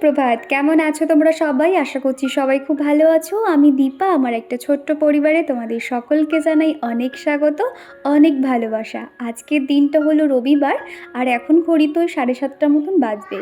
সুপ্রভাত। কেমন আছো তোমরা সবাই? আশা করছি সবাই খুব ভালো আছো। আমি দীপা, আমার একটা ছোট্ট পরিবারে তোমাদের সকলকে জানাই অনেক স্বাগত, অনেক ভালোবাসা। আজকের দিনটা হলো রবিবার, আর এখন ঘড়ি তো সাড়ে সাতটার মতন বাজবে।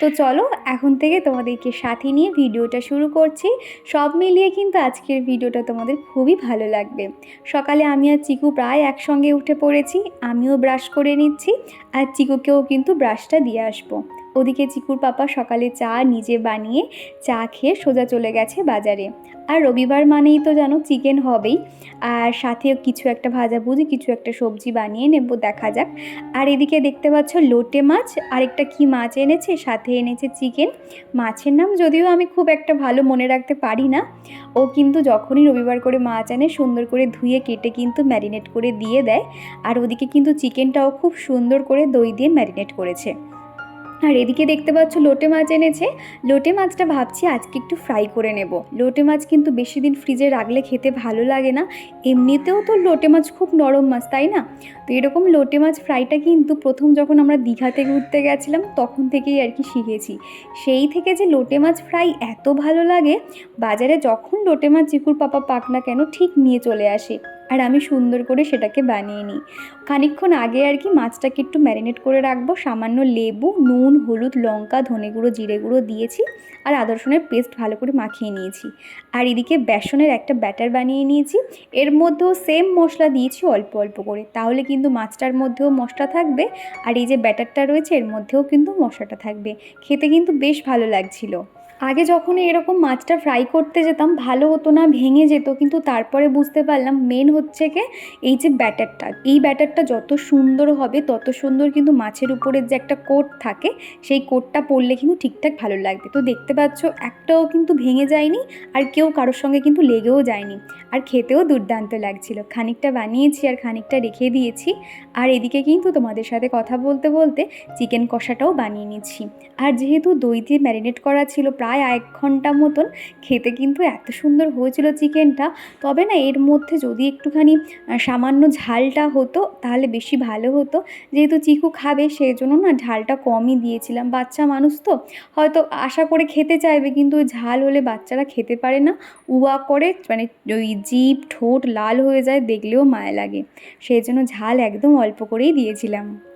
তো চলো, এখন থেকে তোমাদেরকে সাথে নিয়ে ভিডিওটা শুরু করছি। সব মিলিয়ে কিন্তু আজকের ভিডিওটা তোমাদের খুবই ভালো লাগবে। সকালে আমি আর চিকু প্রায় একসঙ্গে উঠে পড়েছি, আমিও ব্রাশ করে নিচ্ছি, আর চিকুকেও কিন্তু ব্রাশটা দিয়ে আসব। ওদিকে চিকুর পাপা সকালে চা নিজে বানিয়ে চা খেয়ে সোজা চলে গেছে বাজারে। আর রবিবার মানেই তো জানো চিকেন হবেই। আর সাথে কিছু একটা ভাজা ভাজাভুজি কিছু একটা সবজি বানিয়ে নেব, দেখা যাক। আর এদিকে দেখতে পাচ্ছ লোটে মাছ, আরেকটা কি মাছ এনেছে, সাথে এনেছে চিকেন। মাছের নাম যদিও আমি খুব একটা ভালো মনে রাখতে পারি না। ও কিন্তু যখনই রবিবার করে মাছ আনে, সুন্দর করে ধুয়ে, কেটে কিন্তু ম্যারিনেট করে দিয়ে দেয়। আর ওদিকে কিন্তু চিকেনটাও খুব সুন্দর করে দই দিয়ে ম্যারিনেট করেছে। আর এদিকে দেখতে পাচ্ছ লোটে মাছ এনেছে। লোটে মাছটা ভাবছি আজকে একটু ফ্রাই করে নেব। লোটে মাছ কিন্তু বেশি দিন ফ্রিজে রাখলে খেতে ভালো লাগে না। এমনিতেও তো লোটে মাছ খুব নরম মাছ, তাই না? তো এরকম লোটে মাছ ফ্রাইটা কিন্তু প্রথম যখন আমরা দীঘাতে ঘুরতে গেছিলাম, তখন থেকেই আর কি শিখেছি। সেই থেকে যে লোটে মাছ ফ্রাই এত ভালো লাগে, বাজারে যখন লোটে মাছ চিকুর পাপা পাক না কেন ঠিক নিয়ে চলে আসে। আর আমি সুন্দর করে সেটাকে বানিয়ে নিই। খানিকক্ষণ আগে আর কি মাছটাকে একটু ম্যারিনেট করে রাখব। সামান্য লেবু, নুন, হলুদ, লঙ্কা, ধনে গুঁড়ো, জিরে গুঁড়ো দিয়েছি আর আদা রসুনের পেস্ট ভালো করে মাখিয়ে নিয়েছি। আর এদিকে বেসনের একটা ব্যাটার বানিয়ে নিয়েছি। এর মধ্যেও সেম মশলা দিয়েছি অল্প অল্প করে। তাহলে কিন্তু মাছটার মধ্যেও মশলা থাকবে আর এই যে ব্যাটারটা রয়েছে এর মধ্যেও কিন্তু মশলাটা থাকবে। খেতে কিন্তু বেশ ভালো লাগছিল। আগে যখন এরকম মাছটা ফ্রাই করতে যেতাম, ভালো হতো না, ভেঙে যেত। কিন্তু তারপরে বুঝতে পারলাম মেন হচ্ছে কি এই যে ব্যাটারটা এই ব্যাটারটা যত সুন্দর হবে, তত সুন্দর কিন্তু মাছের উপরের যে একটা কোট থাকে, সেই কোটটা পরলে কিন্তু ঠিকঠাক ভালো লাগবে। তো দেখতে পাচ্ছ, একটাও কিন্তু ভেঙে যায়নি আর কেউ কারোর সঙ্গে কিন্তু লেগেও যায়নি। আর খেতেও দুর্দান্ত লাগছিল। খানিকটা বানিয়েছি আর খানিকটা রেখে দিয়েছি। আর এদিকে কিন্তু তোমাদের সাথে কথা বলতে বলতে চিকেন কষাটাও বানিয়ে নিচ্ছি। আর যেহেতু দই দিয়ে ম্যারিনেট করা ছিল, প্রায় এক ঘণ্টা মতন খেতে কিন্তু এত সুন্দর হয়েছিল চিকেনটা। তবে না, এর মধ্যে যদি একটুখানি সামান্য ঝালটা হতো, তাহলে বেশি ভালো হতো। যেহেতু চিকু খাবে সেই জন্য না ঝালটা কমই দিয়েছিলাম। বাচ্চা মানুষ তো, হয়তো আশা করে খেতে চাইবে, কিন্তু ঝাল হলে বাচ্চারা খেতে পারে না। উয়া করে মানে ওই জিভ, ঠোঁট লাল হয়ে যায়, দেখলেও মায়া লাগে। সেই জন্য ঝাল একদম অল্প করেই দিয়েছিলাম।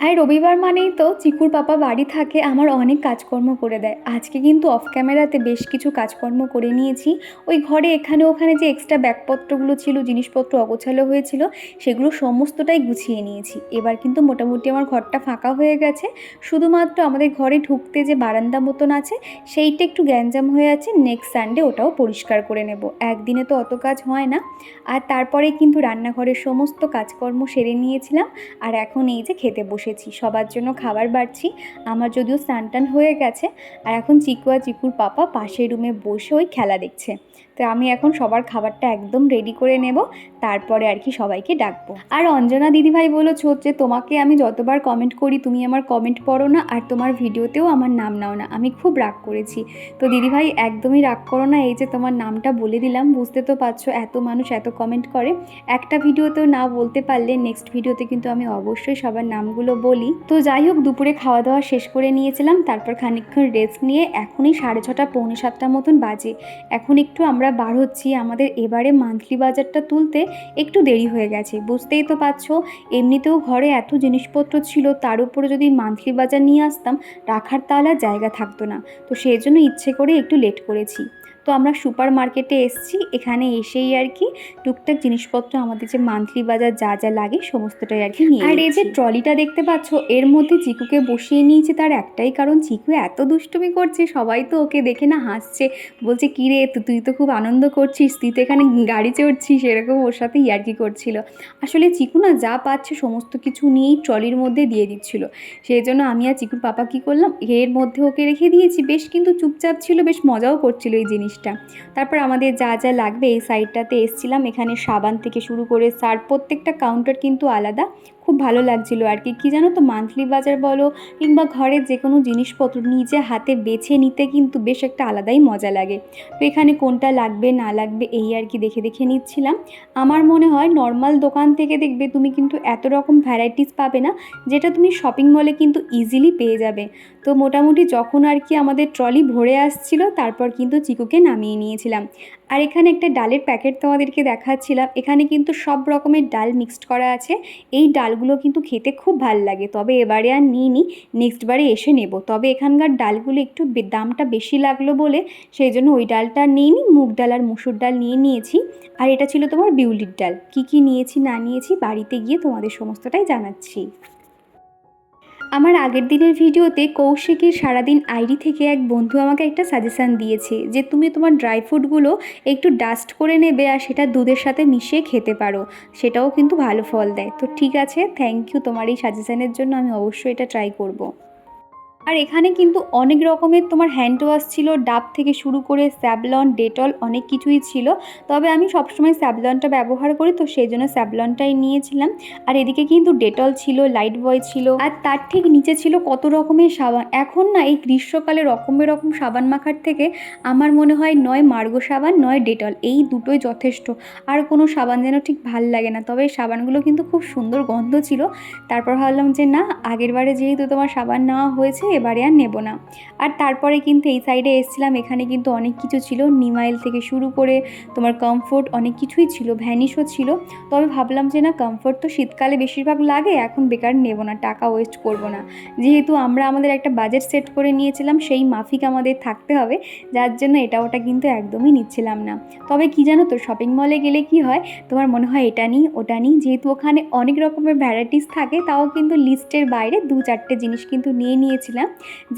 আর রবিবার মানেই তো চিকুর পাপা বাড়ি থাকে, আমার অনেক কাজকর্ম করে দেয়। আজকে কিন্তু অফ ক্যামেরাতে বেশ কিছু কাজকর্ম করে নিয়েছি। ওই ঘরে এখানে ওখানে যে এক্সট্রা ব্যাগপত্রগুলো ছিল, জিনিসপত্র অগোছালো হয়েছিল, সেগুলো সমস্তটাই গুছিয়ে নিয়েছি। এবার কিন্তু মোটামুটি আমার ঘরটা ফাঁকা হয়ে গেছে। শুধুমাত্র আমাদের ঘরে ঢুকতে যে বারান্দা মতন আছে, সেইটা একটু গ্যাঞ্জাম হয়ে আছে নেক্সট সানডে ওটাও পরিষ্কার করে নেব। একদিনে তো অত কাজ হয় না। আর তারপরে কিন্তু রান্নাঘরের সমস্ত কাজকর্ম সেরে নিয়েছিলাম। আর এখন এই যে খেতে বসে বসেছি সবার জন্য খাবার বাড়ছি, আমার যদিও স্নান হয়ে গেছে, আর এখন চিকু আর চিকুর পাপা পাশের রুমে বসে ওই খেলা দেখছে। তো আমি এখন সবার খাবারটা একদম রেডি করে নেব, তারপরে আর কি সবাইকে ডাকবো। আর অঞ্জনা দিদিভাই বলেছ যে, তোমাকে আমি যতবার কমেন্ট করি, তুমি আমার কমেন্ট পড়ো না, আর তোমার ভিডিওতেও আমার নাম নাও না। আমি খুব রাগ করেছি। তো দিদিভাই, একদমই রাগ করো না, এই যে তোমার নামটা বলে দিলাম, বুঝতে তো পারছ, এত মানুষ এত কমেন্ট করে। একটা ভিডিওতেও না বলতে পারলে নেক্সট ভিডিওতে কিন্তু আমি অবশ্যই সবার নামগুলো বলি, তো যাই হোক, দুপুরে খাওয়া দাওয়া শেষ করে নিয়েছিলাম, তারপর খানিকক্ষণ রেস্ট নিয়ে এখনই সাড়ে ছটা, পৌনে সাতটা মতন বাজে। এখন একটু আমরা বার হচ্ছি, আমাদের এবারে মান্থলি বাজারটা তুলতে একটু দেরি হয়ে গেছে, বুঝতেই তো পারছ। এমনিতেও ঘরে এত জিনিসপত্র ছিল, তার উপরে যদি মান্থলি বাজার নিয়ে আসতাম, রাখার তাহলে জায়গা থাকতো না। তো সেই জন্য ইচ্ছে করে একটু লেট করেছি। তো আমরা সুপার মার্কেটে এসছি। এখানে এসেই আর কি টুকটাক জিনিসপত্র আমাদের যে মান্থলি বাজার যা যা লাগে সমস্তটাই আর কি নিয়ে আর এই যে ট্রলিটা দেখতে পাচ্ছ এর মধ্যে চিকুকে বসিয়ে নিয়েছে তার একটাই কারণ চিকু এত দুষ্টুমি করছে সবাই তো ওকে দেখে না হাসছে। বলছে কী রে তুই তো খুব আনন্দ করছিস তুই তো এখানে গাড়ি চড়ছিস। এরকম ওর সাথে ইয়ার্কি করছিল। আসলে চিকু না যা পাচ্ছে সমস্ত কিছু নিয়েই ট্রলির মধ্যে দিয়ে দিচ্ছিল। সেই জন্য আমি আর চিকুর পাপা কী করলাম এর মধ্যে ওকে রেখে দিয়েছি। বেশ কিন্তু চুপচাপ ছিল বেশ মজাও করছিল এই জিনিস জিনিসটা। তারপর আমাদের যা যা লাগবে এই সাইডটাতে এসছিলাম। এখানে সাবান থেকে শুরু করে সার, প্রত্যেকটা কাউন্টার কিন্তু আলাদা। খুব ভালো লাগছিল আর কি। কী জানো তো মান্থলি বাজার বলো কিংবা ঘরের যে কোনো জিনিসপত্র নিজে হাতে বেছে নিতে কিন্তু বেশ একটা আলাদাই মজা লাগে। তো এখানে কোনটা লাগবে, না লাগবে এই আর কি দেখে দেখে নিচ্ছিলাম। আমার মনে হয় নর্মাল দোকান থেকে দেখবে তুমি কিন্তু এত রকম ভ্যারাইটিস পাবে না, যেটা তুমি শপিং মলে কিন্তু ইজিলি পেয়ে যাবে। তো মোটামুটি যখন আর কি আমাদের ট্রলি ভরে আসছিল, তারপর কিন্তু চিকুকে নামিয়ে নিয়েছিলাম। আর এখানে একটা ডালের প্যাকেট তোমাদেরকে দেখাচ্ছিলাম। এখানে কিন্তু সব রকমের ডাল মিক্সড করা আছে। এই ডালগুলো কিন্তু খেতে খুব ভালো লাগে। তবে এবারে আর নিইনি নেক্সট বারে এসে নেব। তবে এখানকার ডালগুলো একটু দামটা বেশি লাগল বলে সেই জন্য ওই ডালটা আর নিইনি, মুগ ডাল আর মুসুর ডাল নিয়ে নিয়েছি। আর এটা ছিল তোমার বিউলির ডাল। কী কী নিয়েছি না নিয়েছি বাড়িতে গিয়ে তোমাদের সমস্তটাই জানাচ্ছি। আমার আগের দিনের ভিডিওতে কৌশিকের সারাদিন আইডি থেকে এক বন্ধু আমাকে একটা সাজেশান দিয়েছে যে তুমি তোমার ড্রাই ফ্রুটগুলো একটু ডাস্ট করে নেবে আর সেটা দুধের সাথে মিশিয়ে খেতে পারো সেটাও কিন্তু ভালো ফল দেয় তো ঠিক আছে থ্যাংক ইউ তোমার এই সাজেশানের জন্য আমি অবশ্যই এটা ট্রাই করব। আর এখানে কিন্তু অনেক রকমের তোমার হ্যান্ড ওয়াশ ছিল, ডাব থেকে শুরু করে স্যাভলন ডেটল অনেক কিছুই ছিল। তবে আমি সবসময় স্যাবলনটা ব্যবহার করি, তো সেই জন্য স্যাভলনটাই নিয়েছিলাম। আর এদিকে কিন্তু ডেটল ছিল লাইট বয় ছিল। আর তার ঠিক নিচে ছিল কত রকমের সাবান। এখন না এই গ্রীষ্মকালে রকমের রকম সাবান মাখার থেকে আমার মনে হয় নয় মার্গো সাবান, নয় ডেটল, এই দুটোই যথেষ্ট। আর কোনো সাবান যেন ঠিক ভালো লাগে না। তবে সাবানগুলো কিন্তু খুব সুন্দর গন্ধ ছিল। তারপর ভাবলাম যে না, আগের বারে যেহেতু তোমার সাবান নেওয়া হয়েছে এবারে আর নেব না। আর তারপরে কিন্তু এই সাইডে এসেছিলাম, এখানে কিন্তু অনেক কিছু ছিল। নিমাইল থেকে শুরু করে তোমার কমফোর্ট অনেক কিছুই ছিল ভ্যানিশও ছিল। তবে ভাবলাম যে না কমফোর্ট তো শীতকালে বেশিরভাগ লাগে, এখন বেকার নেব না, টাকা ওয়েস্ট করব না। যেহেতু আমরা আমাদের একটা বাজেট সেট করে নিয়েছিলাম, সেই মাফিক আমাদের থাকতে হবে। যার জন্য এটা ওটা কিন্তু একদমই নিচ্ছিলাম না। তবে কি জানো তো শপিং মলে গেলে কি হয়, তোমার মনে হয় এটা নিই, ওটা নিই। যেহেতু ওখানে অনেক রকমের ভ্যারাইটিস থাকে, তাও কিন্তু লিস্টের বাইরে দু চারটে জিনিস কিন্তু নিয়ে নিয়েছিলাম।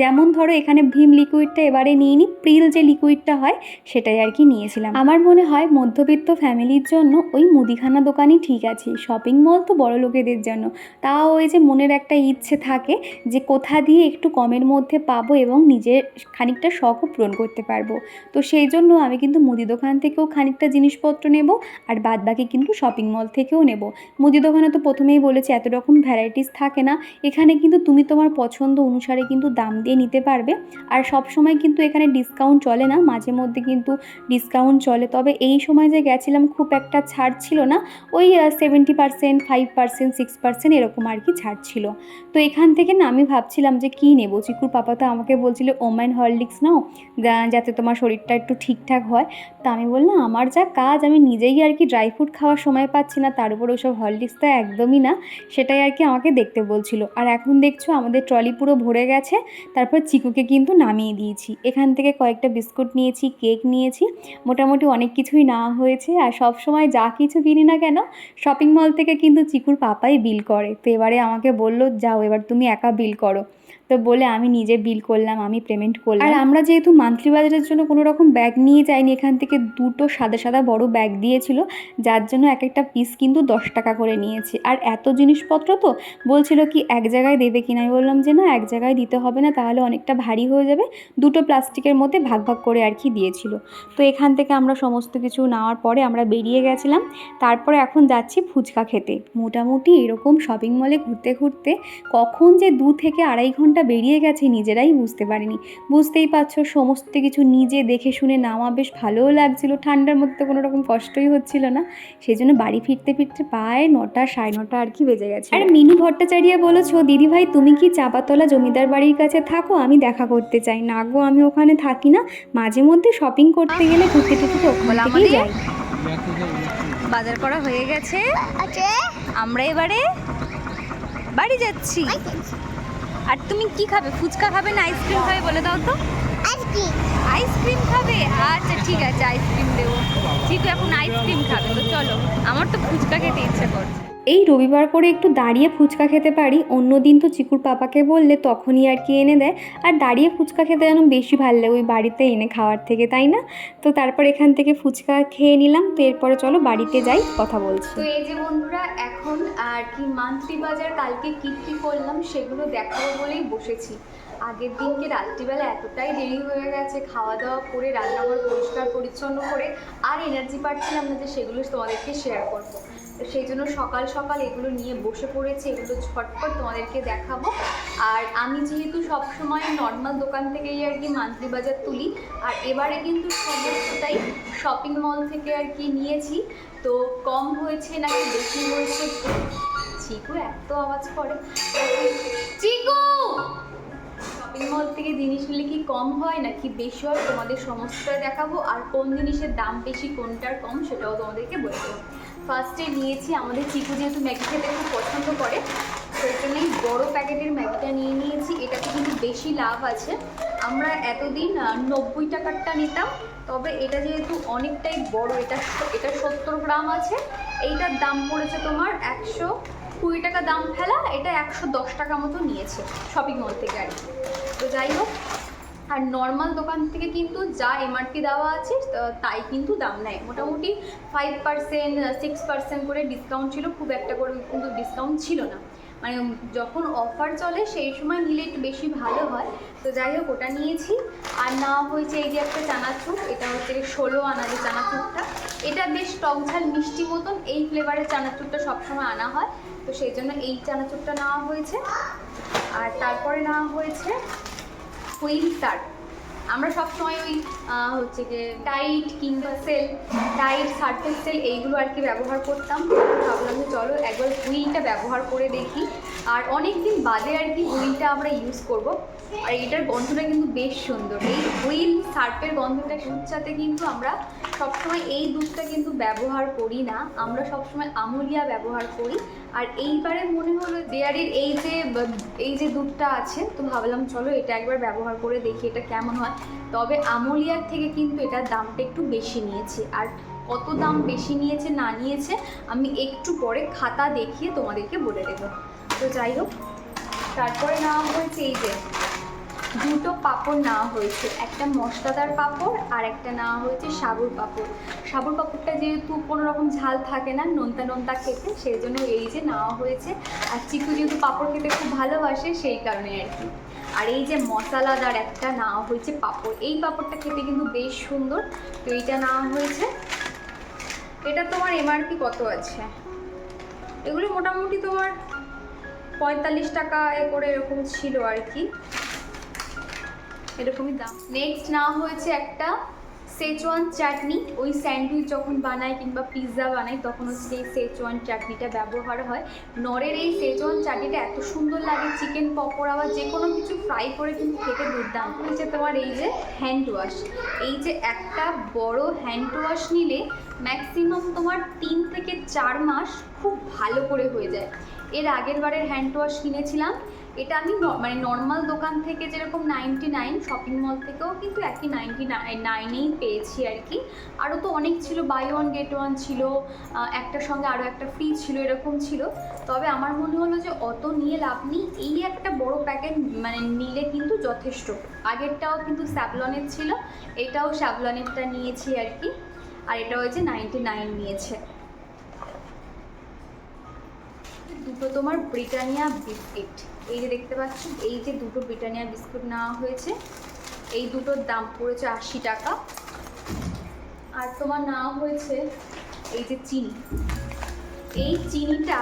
যেমন ধরো এখানে ভীম লিকুইডটা এবারে নিয়ে নিই, প্রিল যে লিকুইডটা হয়, সেটাই আর কি নিয়েছিলাম। আমার মনে হয় মধ্যবিত্ত ফ্যামিলির জন্য ওই মুদিখানা দোকানই ঠিক আছে শপিং মল তো বড় লোকেদের জন্য। তাও ওই যে মনের একটা ইচ্ছে থাকে যে কোথা দিয়ে একটু কমের মধ্যে পাবো এবং নিজের খানিকটা শখও পূরণ করতে পারব। তো সেই জন্য আমি কিন্তু মুদি দোকান থেকেও খানিকটা জিনিসপত্র নেব আর বাদ বাকি কিন্তু শপিং মল থেকেও নেব। মুদি দোকানে তো প্রথমেই বলেছি, এত রকম ভ্যারাইটিস থাকে না। এখানে কিন্তু তুমি তোমার পছন্দ অনুসারে কিন্তু দাম দিয়ে নিতে পারবে। আর সব সময় কিন্তু এখানে ডিসকাউন্ট চলে না, মাঝে মধ্যে কিন্তু ডিসকাউন্ট চলে। তবে এই সময় যে গেছিলাম খুব একটা ছাড় ছিল না, ওই seventy percent five percent six percent এরকম আর কি ছাড় ছিল। তো এখান থেকে না আমি ভাবছিলাম যে কী নেব? চিকুর পাপা তো আমাকে বলছিল ওম্যান হরলিক্স নাও যাতে তোমার শরীরটা একটু ঠিকঠাক হয়। তা আমি বললাম, আমার যা কাজ, আমি নিজেই আর কি ড্রাই ফ্রুট খাওয়ার সময় পাচ্ছি না, তার উপর ওসব হরলিক্স তো একদমই না। সেটাই আর কি আমাকে দেখতে বলছিল। আর এখন দেখছ, আমাদের ট্রলি পুরো ভরে গেছে। তারপর চিকুকে কিন্তু নামিয়ে দিয়েছি। এখান থেকে কয়েকটা বিস্কুট নিয়েছি, কেক নিয়েছি, মোটামুটি অনেক কিছুই নেওয়া হয়েছে। আর সব সময় যা কিছু কিনি না কেন, শপিং মল থেকে কিন্তু চিকুর পাপাই বিল করে। তো এবারে আমাকে বলল, যাও, এবার তুমি একা বিল করো। তো বলে আমি নিজে বিল করলাম, আমি পেমেন্ট করলাম। আর আমরা যেহেতু মান্থলি বাজারের জন্য কোনো রকম ব্যাগ নিয়ে যাইনি, এখান থেকে দুটো সাদা সাদা বড় ব্যাগ দিয়েছিল, যার জন্য এক একটা পিস কিন্তু দশ টাকা করে নিয়েছে। আর এত জিনিসপত্র তো বলছিল কি এক জায়গায় দেবে কিনা? আমি বললাম যে না, এক জায়গায় দিতে হবে না, তাহলে অনেকটা ভারী হয়ে যাবে। দুটো প্লাস্টিকের মধ্যে ভাগ ভাগ করে আর কি দিয়েছিল। তো এখান থেকে আমরা সমস্ত কিছু নেওয়ার পরে আমরা বেরিয়ে গেছিলাম। তারপরে এখন যাচ্ছি ফুচকা খেতে। মোটামুটি এরকম শপিং মলে ঘুরতে ঘুরতে কখন যে দু থেকে আড়াই ঘণ্টা বেরিয়ে গেছে নিজেরাই বুঝতে পারিনি। বুঝতেই পারছ সমস্ত কিছু নিজে দেখে শুনে নেওয়া বেশ ভালোও লাগছিল। ঠান্ডার মধ্যে তো কোনো রকম কষ্টই হচ্ছিল না। সেই জন্য বাড়ি ফিরতে ফিরতে প্রায় নটা সাড়ে নটা আর কি বেজে গেছে আর মিনু ভট্টাচার্য বলেছ দিদি ভাই তুমি কি চাপাতলা জমিদার বাড়ির কাছে থাকো? আমি দেখা করতে চাই। না গো আমি ওখানে থাকি না। মাঝে মধ্যে শপিং করতে গেলে ঘুরতে ওখান থেকেই যাই। বাজার করা হয়ে গেছে। আমরা এবারে বাড়ি যাচ্ছি। আর তুমি কি খাবে? ফুচকা খাবে না আইসক্রিম খাবে বলে দাও তো। আইসক্রিম আইসক্রিম খাবে? আচ্ছা ঠিক আছে আইসক্রিম দেবো। ঠিক এখন আইসক্রিম খাবে তো চলো। আমার তো ফুচকা খেতে ইচ্ছে করছে। এই রবিবার করে একটু দাঁড়িয়ে ফুচকা খেতে পারি। অন্য দিন তো চিকুর পাপাকে বললে তখনই আর কি এনে দেয়। আর দাঁড়িয়ে ফুচকা খেতে যেন বেশি ভালো লাগে, ওই বাড়িতে এনে খাওয়ার থেকে, তাই না? তো তারপর এখান থেকে ফুচকা খেয়ে নিলাম। তো এরপরে চলো বাড়িতে যাই, কথা বলছি। তো এই যে বন্ধুরা, এখন আর কি মান্থলি বাজার কালকে কী কী করলাম সেগুলো দেখাবো বলেই বসেছি। আগের দিনকে রাত্রিবেলা এতটাই দেরি হয়ে গেছে খাওয়া দাওয়া করে, রান্নাঘর পরিষ্কার পরিচ্ছন্ন করে, আর এনার্জি পাচ্ছিলাম না যে সেগুলো তোমাদেরকে শেয়ার করব। তো সেই জন্য সকাল সকাল এগুলো নিয়ে বসে পড়েছে, এগুলো ঝটপট তোমাদেরকে দেখাবো। আর আমি যেহেতু সবসময় নর্মাল দোকান থেকেই আর কি মান্থলি বাজার তুলি, আর এবারে কিন্তু সমস্তটাই শপিং মল থেকে আর কি নিয়েছি। তো কম হয়েছে নাকি বেশি হয়েছে চিকু এত আওয়াজ করে। চিকু শপিং মল থেকে জিনিস নিলে কি কম হয় নাকি বেশি হয় তোমাদের সমস্তটাই দেখাবো, আর কোন জিনিসের দাম বেশি কোনটার কম সেটাও তোমাদেরকে বলে দেবো ফার্স্টে নিয়েছি, আমাদের চিকু যেহেতু ম্যাগি খেতে খুব পছন্দ করে সেই জন্যই বড়ো প্যাকেটের ম্যাগিটা নিয়ে নিয়েছি। এটাতে কিন্তু বেশি লাভ আছে। আমরা এতদিন নব্বই টাকারটা নিতাম, তবে এটা যেহেতু অনেকটাই বড়, এটা এটা সত্তর গ্রাম আছে, এইটার দাম পড়েছে তোমার একশো কুড়ি টাকা দাম ফেলা, এটা একশো দশ টাকা মতো নিয়েছে শপিং মল থেকে আর তো যাই হোক আর নর্মাল দোকান থেকে কিন্তু যা এমআরপি দেওয়া আছে তাই কিন্তু দাম নেয়। মোটামুটি ফাইভ পার্সেন্ট সিক্স পার্সেন্ট করে ডিসকাউন্ট ছিল, খুব একটা করে কিন্তু ডিসকাউন্ট ছিল না। মানে যখন অফার চলে, সেই সময় নিলে একটু বেশি ভালো হয়। তো যাই হোক, ওটা নিয়েছি। আর না হয়েছে এই যে একটা চানাচুর, এটা হচ্ছে ষোলো আনা যে চানাচুরটা। এটা বেশ টক ঝাল মিষ্টি মতন, এই ফ্লেভারের চানাচুরটা সবসময় আনা হয়। তো সেই জন্য এই চানাচুরটা নেওয়া হয়েছে। আর তারপরে নেওয়া হয়েছে হুইল সার্ট আমরা সবসময় ওই হচ্ছে যে টাইট কিংবা সেল টাইট সার্ফেল সেল এইগুলো আর কি ব্যবহার করতাম। ভাবলাম যে চলো একবার হুইলটা ব্যবহার করে দেখি। আর অনেক দিন বাদে আর কি হুইলটা আমরা ইউজ করব। আর এটার গন্ধটা কিন্তু বেশ সুন্দর। এই হুইল সার্ফের গন্ধটা সুচ্ছাতে কিন্তু আমরা সবসময় এই দুধটা কিন্তু ব্যবহার করি না। আমরা সবসময় আমুলিয়া ব্যবহার করি। আর এইবারে মনে হলো ডেয়ারির এই যে এই যে দুধটা আছে, তো ভাবলাম চলো এটা একবার ব্যবহার করে দেখি এটা কেমন হয়। তবে আমলিয়ার থেকে কিন্তু এটার দামটা একটু বেশি নিয়েছে। আর কত দাম বেশি নিয়েছে, না নিয়েছে, আমি একটু পরে খাতা দেখিয়ে তোমাদেরকে বলে দেবো। তো যাই হোক, তারপরে নেওয়া হয়েছে এই যে দুটো পাঁপড় নেওয়া হয়েছে। একটা মশলাদার পাঁপড় আর একটা নেওয়া হয়েছে সাবুর পাঁপড়। সাবুর পাঁপড়টা যেহেতু কোনো রকম ঝাল থাকে না, নোনতা নোনতা খেতে সেই জন্য এই যে নেওয়া হয়েছে। আর চিকু যেহেতু পাঁপড় খেতে খুব ভালোবাসে, সেই কারণে আর কি। আর এই যে মশলাদার একটা নেওয়া হয়েছে পাঁপড়, এই পাঁপড়টা খেতে কিন্তু বেশ সুন্দর। তো এইটা নেওয়া হয়েছে। এটা তোমার এমআরপি কত আছে? এগুলো মোটামুটি তোমার পঁয়তাল্লিশ টাকা এ করে এরকম ছিল আর কি। এরকমই দাম। নেক্সট নেওয়া হয়েছে একটা সেচওয়ান চাটনি। ওই স্যান্ডউইচ যখন বানাই কিংবা পিৎজা বানাই তখন হচ্ছে এই সেচওয়ান চাটনিটা ব্যবহার হয়। নরের এই সেচওয়ান চাটনিটা এত সুন্দর লাগে চিকেন পকোড়া বা যে কোনো কিছু ফ্রাই করে কিন্তু খেতে দুর্দান্ত। হচ্ছে তোমার এই যে হ্যান্ড ওয়াশ এই যে একটা বড় হ্যান্ড ওয়াশ নিলে ম্যাক্সিমাম তোমার তিন থেকে চার মাস খুব ভালো করে হয়ে যায়। এর আগের বারের হ্যান্ড ওয়াশ কিনেছিলাম। এটা আমি মানে নর্মাল দোকান থেকে যেরকম নাইনটি নাইন শপিং মল থেকেও কিন্তু একই নাইনটি নাইনেই পেয়েছি আর কি। আরও তো অনেক ছিল বাই ওয়ান গেট ওয়ান ছিল একটার সঙ্গে আরও একটা ফ্রি ছিল, এরকম ছিল। তবে আমার মনে হলো যে অত নিয়ে লাভ নেই, এই একটা বড় প্যাকেট মানে নিলে কিন্তু যথেষ্ট। আগেরটাও কিন্তু স্যাভলনের ছিল, এটাও স্যাভলনেরটা নিয়েছি আর কি। আর এটা হয়েছে নাইনটি নাইন নিয়েছে। দুটো তোমার ব্রিটানিয়া বিস্কিট। এই যে দেখতে পাচ্ছ, এই যে দুটো ব্রিটানিয়া বিস্কুট নেওয়া হয়েছে, এই দুটোর দাম পড়েছে আশি টাকা। আর তোমার নেওয়া হয়েছে এই যে চিনি। এই চিনিটা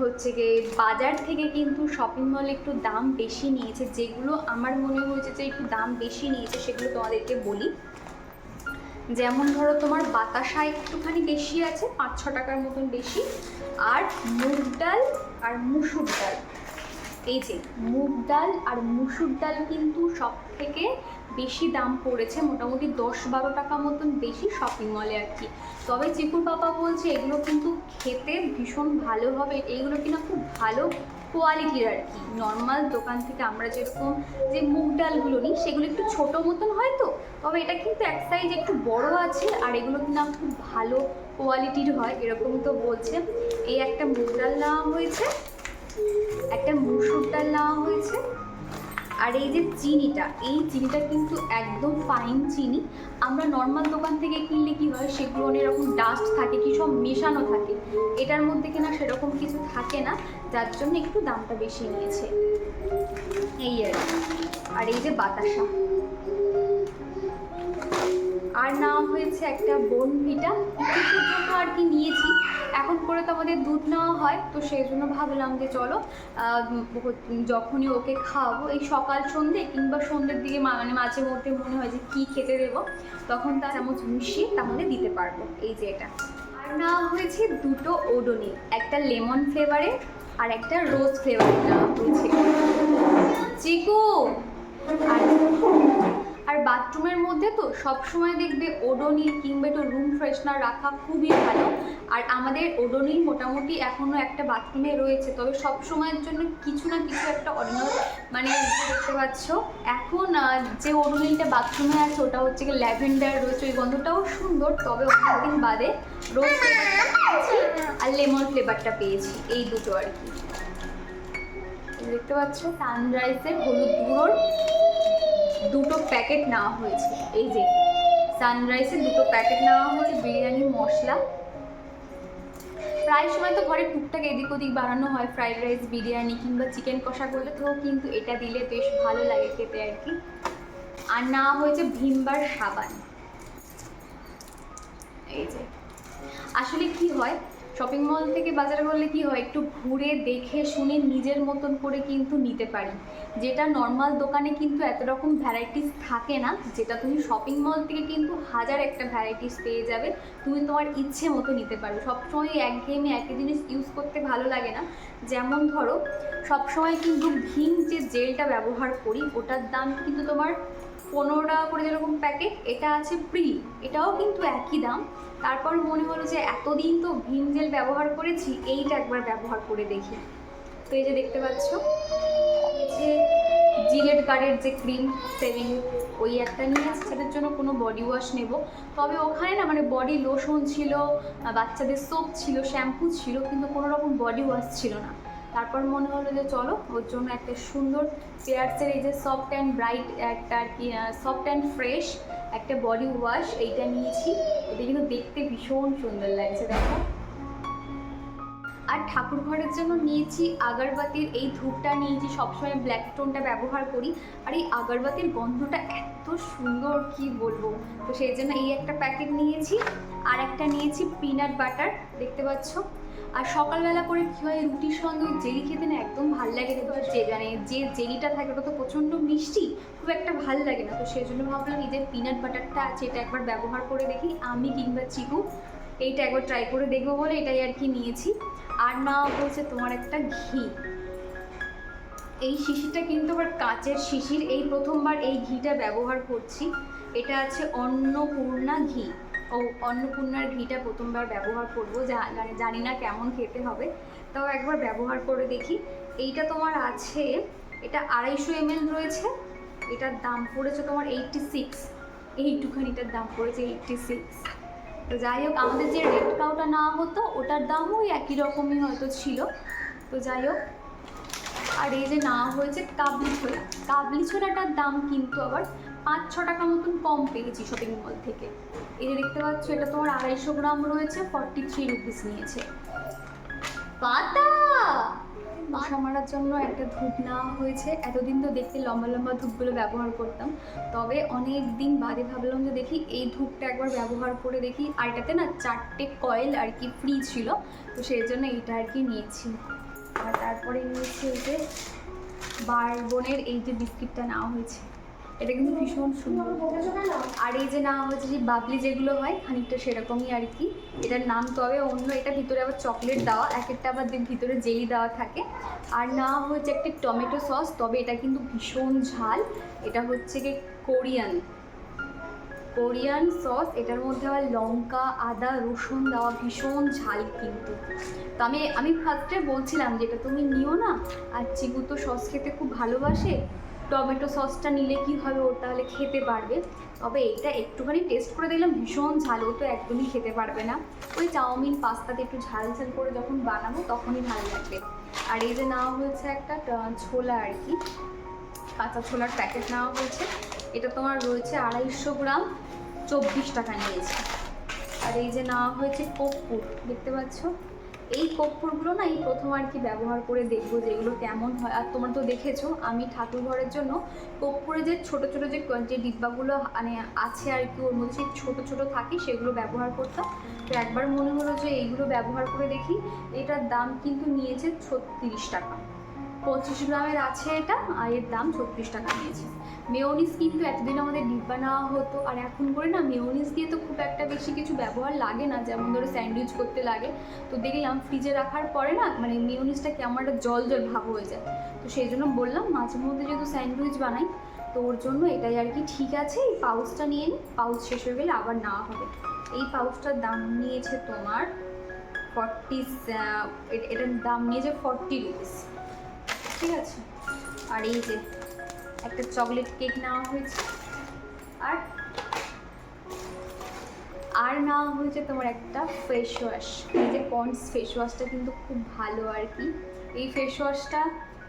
হচ্ছে গিয়ে বাজার থেকে কিন্তু শপিং মলে একটু দাম বেশি নিয়েছে, যেগুলো আমার মনে হয়েছে যে একটু দাম বেশি নিয়েছে সেগুলো তোমাদেরকে বলি। যেমন ধরো তোমার বাতাসা একটুখানি বেশি আছে, পাঁচ, ছ টাকার মতন বেশি। আর মুগ ডাল আর মুসুর ডাল। এই যে মুগ ডাল আর মুসুর ডাল কিন্তু সব থেকে বেশি দাম পড়েছে, মোটামুটি দশ বারো টাকা মতন বেশি শপিং মলে আর কি। তবে চিকুর বাবা বলছে, এগুলো কিন্তু খেতে ভীষণ ভালো হবে এইগুলো কিনা খুব ভালো কোয়ালিটির আর কি। নর্মাল দোকান থেকে আমরা যেরকম যে মুগ ডালগুলো নিই, সেগুলো একটু ছোটো মতন হয় তো, তবে এটা কিন্তু এক সাইজ একটু বড় আছে, আর এগুলো কিনা খুব ভালো কোয়ালিটির হয়, এরকম তো বলছে। এই একটা মুগ ডাল নেওয়া হয়েছে, একটা মুসুর ডাল নেওয়া হয়েছে আর এই যে চিনিটা, এই চিনিটা কিন্তু একদম ফাইন চিনি। আমরা নর্মাল দোকান থেকে কিনলে কি হয়, সেগুলো অনেক রকম ডাস্ট থাকে, কি সব মেশানো থাকে। এটার মধ্যে কিনা সেরকম কিছু থাকে না, যার জন্য একটু দামটা বেশি নিয়েছে। এই আর। আর এই যে বাতাসা। আর নেওয়া হয়েছে একটা বোনভিটা জন্য আর কি নিয়েছি। এখন করে তো আমাদের দুধ নেওয়া হয়, তো সেই জন্য ভাবলাম যে চলো যখনই ওকে খাওয়াবো, এই সকাল সন্ধে কিংবা সন্ধ্যের দিকে মানে মাঝে মধ্যে মনে হয় যে কী খেতে দেবো, তখন তার চামচ মিশিয়ে তাহলে দিতে পারব। এই যে এটা। আর নেওয়া হয়েছে দুটো ওডোনি, একটা লেমন ফ্লেভারের আর একটা রোজ ফ্লেভারের নেওয়া হয়েছে। চিকু! আর আর বাথরুমের মধ্যে তো সব সময় দেখবে ওডোনিল কিংবা একটু রুম ফ্রেশনার রাখা খুবই ভালো। আর আমাদের ওডোনিল মোটামুটি এখনও একটা বাথরুমে রয়েছে তবে সব সময়ের জন্য কিছু না কিছু একটা অন্য মানে দেখতে পাচ্ছ। এখন যে ওডোনিলটা বাথরুমে আছে ওটা হচ্ছে কি ল্যাভেন্ডার রয়েছে ওই গন্ধটাও সুন্দর তবে অনেকদিন বাদে রোজ পেয়েছি আর লেমন ফ্লেভারটা পেয়েছি এই দুটো আর কি। দেখতে পাচ্ছ? সানরাইজের হলুদ গুঁড়োর দুটো প্যাকেট নেওয়া হয়েছে। এই যে সানরাইসের দুটো প্যাকেট নেওয়া হয়েছে, বিরিয়ানি, মশলা। প্রায় সময় তো ঘরে টুকটাক এদিক ওদিক বানানো হয় ফ্রাইড রাইস বিরিয়ানি কিংবা চিকেন কষা করলে তো কিন্তু এটা দিলে বেশ ভালো লাগে খেতে আর কি। আর নেওয়া হয়েছে ভীমবার সাবান। এই যে, আসলে কি হয় শপিং মল থেকে বাজার করলে কি হয়? একটু ঘুরে দেখে শুনে নিজের মতন করে কিন্তু নিতে পারি। যেটা নর্মাল দোকানে কিন্তু এত রকম ভ্যারাইটিস থাকে না, যেটা তুমি শপিং মল থেকে কিন্তু হাজার একটা ভ্যারাইটিস পেয়ে যাবে। তুমি তোমার ইচ্ছে মতো নিতে পারো। সবসময় একঘেয়েমি একই জিনিস ইউজ করতে ভালো লাগে না। যেমন ধরো, সবসময় কিন্তু ভীম যে জেলটা ব্যবহার করি, ওটার দাম কিন্তু তোমার পনেরো টাকা করে যেরকম প্যাকেট এটা আছে প্রি এটাও কিন্তু একই দাম। তারপর মনে হলো যে এতদিন তো ভীম জেল ব্যবহার করেছি, এইটা একবার ব্যবহার করে দেখি। তো এই যে দেখতে পাচ্ছ যে জিলেট গার্ডের যে ক্রিম সেভিং ওই একটা নিয়ে আসছি সেটার জন্য কোনো বডি ওয়াশ নেব। তবে ওখানে না মানে বডি লোশন ছিল বাচ্চাদের সোপ ছিল শ্যাম্পু ছিল, কিন্তু কোনো রকম বডি ওয়াশ ছিল না। তারপর মনে হলো যে চলো, ওর জন্য একটা সুন্দর পেয়ার্সের এই যে সফট অ্যান্ড ব্রাইট একটা আর কি সফট অ্যান্ড ফ্রেশ একটা বডি ওয়াশ এইটা নিয়েছি। এটা কিন্তু দেখতে ভীষণ সুন্দর লাগছে, দেখো। আর ঠাকুর ঘরের জন্য নিয়েছি আগরবাতির, এই ধূপটা নিয়েছি, সবসময় ব্ল্যাক স্টোনটা ব্যবহার করি। আর এই আগরবাতির গন্ধটা এত সুন্দর, কি বলব? তো সেই জন্য এই একটা প্যাকেট নিয়েছি, আর একটা নিয়েছি পিনাট বাটার দেখতে পাচ্ছ? আর সকালবেলা করে কী হয় রুটির সঙ্গে জেলি খেতে না একদম ভালো লাগে না। যে মানে যে জেলিটা থাকে ওটা তো প্রচণ্ড মিষ্টি, খুব একটা ভালো লাগে না। তো সেই জন্য ভাবলাম এই যে পিনাট বাটারটা আছে, এটা একবার ব্যবহার করে দেখি। আমি কিংবা চিকু, এইটা একবার ট্রাই করে দেখব বলে এটাই আর কি নিয়েছি। আর না হচ্ছে তোমার একটা ঘি। এই শিশিটা কিন্তু আবার কাচের শিশির। এই প্রথমবার এই ঘিটা ব্যবহার করছি। এটা আছে অন্নপূর্ণা ঘি। ও অন্নপূর্ণার ঘিটা প্রথমবার ব্যবহার করব জানি না কেমন খেতে হবে। তাও একবার ব্যবহার করে দেখি। এইটা তোমার আছে, এটা আড়াইশো এমএল রয়েছে, এটার দাম পড়েছে তোমার এইটটি সিক্স এইটুখানিটার দাম পড়েছে এইটটি সিক্স তো যাই হোক, আমাদের যে রেড কাউটা নেওয়া হতো, ওটার দামও একই রকমই হয়তো ছিল। তো যাই হোক, আর এই যে নেওয়া হয়েছে কাবলি ছোলা। কাবলি ছোলাটার দাম কিন্তু আবার পাঁচ ছ টাকা মতন কম পেয়েছি শপিং মল থেকে। এই যে দেখতে পাচ্ছ, এটা তোমার আড়াইশো গ্রাম রয়েছে ফর্টি থ্রি রুপিস নিয়েছে। পাতা! মশা মারার জন্য একটা ধূপ নেওয়া হয়েছে। এতদিন তো দেখতে লম্বা লম্বা ধূপগুলো ব্যবহার করতাম। তবে অনেক দিন বাদে ভাবলাম যে দেখি এই ধূপটা একবার ব্যবহার করে দেখি। আর এটাতে না চারটে কয়েল আর কি ফ্রি ছিল, তো সেই জন্য এইটা আর কি নিয়েছি। আর তারপরে নিয়েছি এই যে বারবনের এই যে বিস্কিটটা নেওয়া হয়েছে। এটা কিন্তু ভীষণ সুন্দর। আর এই যে নেওয়া হয়েছে যে বাবলি যেগুলো হয়, খানিকটা সেরকমই আর কি। এটার নাম তবে অন্য, এটা ভিতরে আবার চকলেট দেওয়া, এক একটা আবার ভিতরে জেলি দেওয়া থাকে। আর নেওয়া হয়েছে একটা টমেটো সস, তবে এটা কিন্তু ভীষণ ঝাল। এটা হচ্ছে কি কোরিয়ান। কোরিয়ান সস, এটার মধ্যে আবার লঙ্কা, আদা, রসুন দেওয়া ভীষণ ঝাল কিন্তু। তো আমি আমি ফার্স্টে বলছিলাম যে এটা তুমি নিও না, আর চিকু তো সস খেতে খুব ভালোবাসে। টমেটো সসটা নিলে কি হবে ওর তাহলে খেতে পারবে। তবে এইটা একটুখানি টেস্ট করে দিলাম ভীষণ ঝাল, ও তো একদমই খেতে পারবে না। ওই চাউমিন, পাস্তাতে একটু ঝাল ঝাল করে যখন বানাবো তখনই ভালো লাগবে। আর এই যে নেওয়া হয়েছে একটা ছোলা আর কি, কাঁচা ছোলার প্যাকেট নেওয়া হয়েছে। এটা তোমার রয়েছে আড়াইশো গ্রাম, চব্বিশ টাকা নিয়েছে। আর এই যে নেওয়া হয়েছে কর্পূর দেখতে পাচ্ছ? এই কর্পূরগুলো না এই প্রথম আর কি ব্যবহার করে দেখব যে এগুলো কেমন হয়। আর তোমরা তো দেখেছ, আমি ঠাকুর ঘরের জন্য কর্পূরে যে ছোট ছোট যে যে ডিব্বাগুলো মানে আছে আর কি, ওর মধ্যে সেই ছোটো ছোটো থাকে সেগুলো ব্যবহার করতাম। তো একবার মনে হলো যে এইগুলো ব্যবহার করে দেখি, এটার দাম কিন্তু নিয়েছে ছত্রিশ টাকা। পঁচিশ গ্রামের আছে এটা, আর এর দাম চব্বিশ টাকা নিয়েছে মেয়োনিজ কিন্তু এতদিন আমাদের ডিব্বা নেওয়া হতো, আর এখন করে না মেয়োনিজ দিয়ে তো খুব একটা বেশি কিছু ব্যবহার লাগে না, যেমন ধরো স্যান্ডউইচ করতে লাগে। তো দেখলাম ফ্রিজে রাখার পরে না মানে মেয়োনিজটা কেমন একটা জল জল ভাব হয়ে যায়। তো সেই জন্য বললাম, মাঝে মধ্যে যেহেতু স্যান্ডউইচ বানাই, তো ওর জন্য এটাই আর কি ঠিক আছে, এই পাউচটা নিয়ে নিই পাউচ শেষ হয়ে গেলে আবার নেওয়া হবে। এই পাউচটার দাম নিয়েছে তোমার ফর্টি এটার দাম নিয়েছে ফর্টি রুপিস ঠিক আছে। আর এই যে, একটা চকলেট কেক নেওয়া হয়েছে। আর আর নেওয়া হয়েছে তোমার একটা ফেস ওয়াশ এই যে পন্ডস ফেস ওয়াশটা কিন্তু খুব ভালো আর কি। এই ফেস ওয়াশটা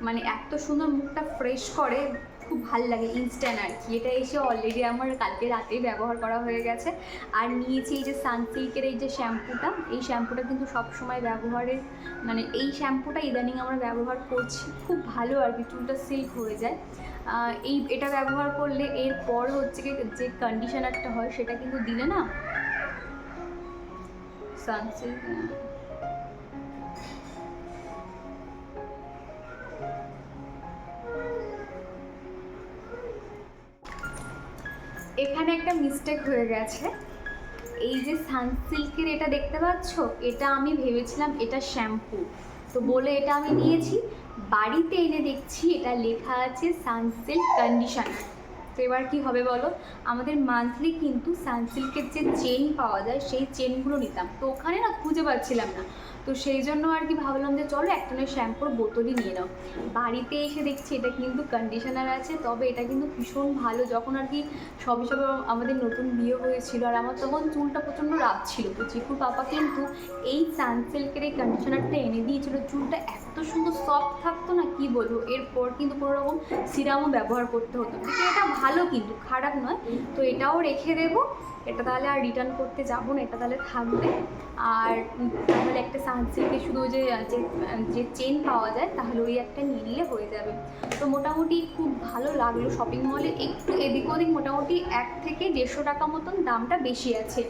মানে এত সুন্দর মুখটা ফ্রেশ করে খুব ভালো লাগে ইনস্ট্যান্ট আর কি। এটা এসে অলরেডি আমার কালকে রাতেই ব্যবহার করা হয়ে গেছে। আর নিয়েছি এই যে সানসিল্কের এই যে শ্যাম্পুটা এই শ্যাম্পুটা কিন্তু সব সময় ব্যবহারের মানে এই শ্যাম্পুটা ইদানিং আমরা ব্যবহার করছি। খুব ভালো আর কি, চুলটা সিল্ক হয়ে যায়। এই, এটা ব্যবহার করলে এর পর হচ্ছে কি যে কন্ডিশনারটা হয়, সেটা কিন্তু দিলে না সানসিল্ক এখানে একটা মিস্টেক হয়ে গেছে। এই যে সানসিল্কের এটা দেখতে পাচ্ছ? এটা আমি ভেবেছিলাম এটা শ্যাম্পু তো বলে এটা আমি নিয়েছি। বাড়িতে এনে দেখছি, এটা লেখা আছে সানসিল্ক কন্ডিশনার তো এবার কি হবে বলো? আমাদের মান্থলি কিন্তু সানসিল্কের যে চেন পাওয়া যায়, সেই চেনগুলো নিতাম। তো ওখানে না খুঁজে পাচ্ছিলাম না। তো সেই জন্য আর কি ভাবলাম যে চলো একটা নয় শ্যাম্পুর বোতলই নিয়ে নাও। বাড়িতে এসে দেখছি এটা কিন্তু কন্ডিশনার আছে, তবে এটা কিন্তু ভীষণ ভালো। যখন আর কি সবে সবে আমাদের নতুন বিয়ে হয়েছিল, আর আমার তখন চুলটা প্রচণ্ড রাত ছিল। তো চিকুর পাপা কিন্তু এই সানসিল্কের এই কন্ডিশনারটা এনে দিয়েছিল, চুলটা এত সুন্দর সফট থাকতো না, কি বলব? এরপর কিন্তু কোনো রকম সিরামও ব্যবহার করতে হতো। এটা ভালো কিন্তু, খারাপ নয়। তো এটাও রেখে দেবো। এটা তাহলে আর রিটার্ন করতে যাব না, এটা তাহলে থাকবে। আর তাহলে একটা সানসিল্কে শুধু যে যে চেন পাওয়া যায়, তাহলে ওই একটা নিয়ে নিলে হয়ে যাবে। তো মোটামুটি খুব ভালো লাগল শপিং মলে একটু এদিক ওদিক মোটামুটি এক থেকে দেড়শো টাকা মতন দামটা বেশি আছে।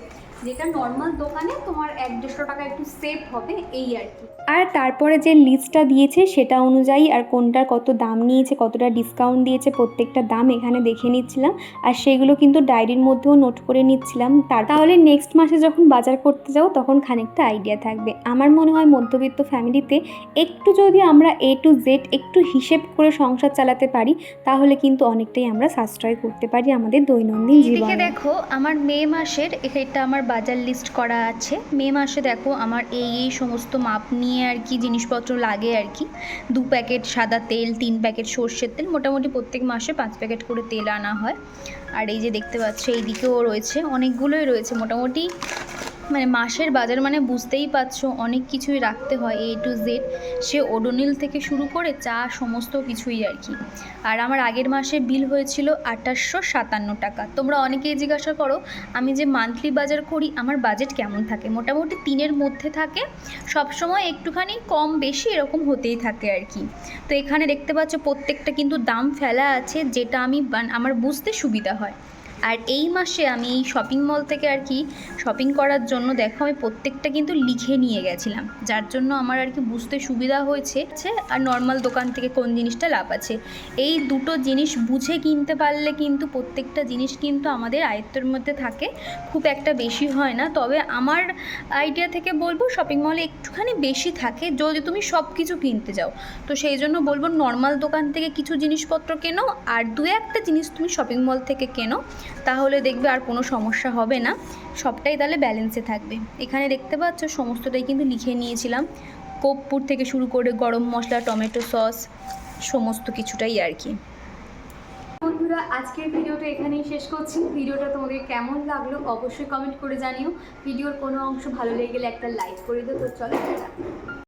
যেটা নর্মাল দোকানে তোমার এক দেড়শো টাকা একটু সেভ হবে এই আর কি। আর তারপরে যে লিস্টটা দিয়েছে সেটা অনুযায়ী আর কোনটার কত দাম নিয়েছে কতটা ডিসকাউন্ট দিয়েছে প্রত্যেকটা দাম এখানে দেখে নিচ্ছিলাম। আর সেগুলো কিন্তু ডায়েরির মধ্যেও নোট করে নিচ্ছিলাম। তার তাহলে নেক্সট মাসে যখন বাজার করতে যাও তখন খানিকটা আইডিয়া থাকবে। আমার মনে হয় মধ্যবিত্ত ফ্যামিলিতে একটু যদি আমরা এ টু জেড একটু হিসেব করে সংসার চালাতে পারি তাহলে কিন্তু অনেকটাই আমরা সাশ্রয় করতে পারি আমাদের দৈনন্দিন জীবনে। দেখো আমার মে মাসের এটা আমার বাজার লিস্ট করা আছে। মে মাসে দেখো আমার এই এই সমস্ত মাপ নিয়ে আর কি জিনিসপত্র লাগে আর কি। দু প্যাকেট সাদা তেল, তিন প্যাকেট সর্ষের তেল, মোটামুটি প্রত্যেক মাসে পাঁচ প্যাকেট করে তেল আনা হয়। আর এই যে দেখতে পাচ্ছ এই দিকেও রয়েছে, অনেকগুলোই রয়েছে, মোটামুটি মানে মাসের বাজার মানে বুঝতেই পারছ, অনেক কিছুই রাখতে হয় এ টু জেড সে ওডোনিল থেকে শুরু করে চা, সমস্ত কিছুই আর কি। আর আমার আগের মাসে বিল হয়েছিল আঠাশশো সাতান্ন টাকা। তোমরা অনেকেই জিজ্ঞাসা করো, আমি যে মান্থলি বাজার করি, আমার বাজেট কেমন থাকে? মোটামুটি তিনের মধ্যে থাকে। সবসময় একটুখানি কম, বেশি এরকম হতেই থাকে আর কি। তো এখানে দেখতে পাচ্ছ, প্রত্যেকটা কিন্তু দাম ফেলা আছে, যেটা আমি আমার বুঝতে সুবিধা হয়। আর এই মাসে আমি এই শপিং মল থেকে আর কি শপিং করার জন্য, দেখো আমি প্রত্যেকটা কিন্তু লিখে নিয়ে গেছিলাম। যার জন্য আমার আর কি বুঝতে সুবিধা হয়েছে আর নর্মাল দোকান থেকে কোন জিনিসটা লাভ আছে। এই দুটো জিনিস বুঝে কিনতে পারলে কিন্তু প্রত্যেকটা জিনিস কিন্তু আমাদের আয়ত্তের মধ্যে থাকে। খুব একটা বেশি হয় না। তবে আমার আইডিয়া থেকে বলব শপিং মলে একটুখানি বেশি থাকে। যদি তুমি সব কিছু কিনতে যাও, তো সেই জন্য বলব নর্মাল দোকান থেকে কিছু জিনিসপত্র কেনো, আর দু একটা জিনিস তুমি শপিং মল থেকে কেনো। তাহলে দেখবে আর কোনো সমস্যা হবে না। সবটাই তাহলে ব্যালেন্সে থাকবে। এখানে দেখতে পাচ্ছ সমস্তটাই কিন্তু লিখে নিয়েছিলাম। কর্পূর থেকে শুরু করে গরম মশলা, টমেটো সস, সমস্ত কিছুটাই আর কি। বন্ধুরা, আজকের ভিডিওটা এখানেই শেষ করছি। ভিডিওটা তোমাদের কেমন লাগল অবশ্যই কমেন্ট করে জানিও। ভিডিওর কোনো অংশ ভালো লেগে গেলে একটা লাইক করে দিও। তো চলো।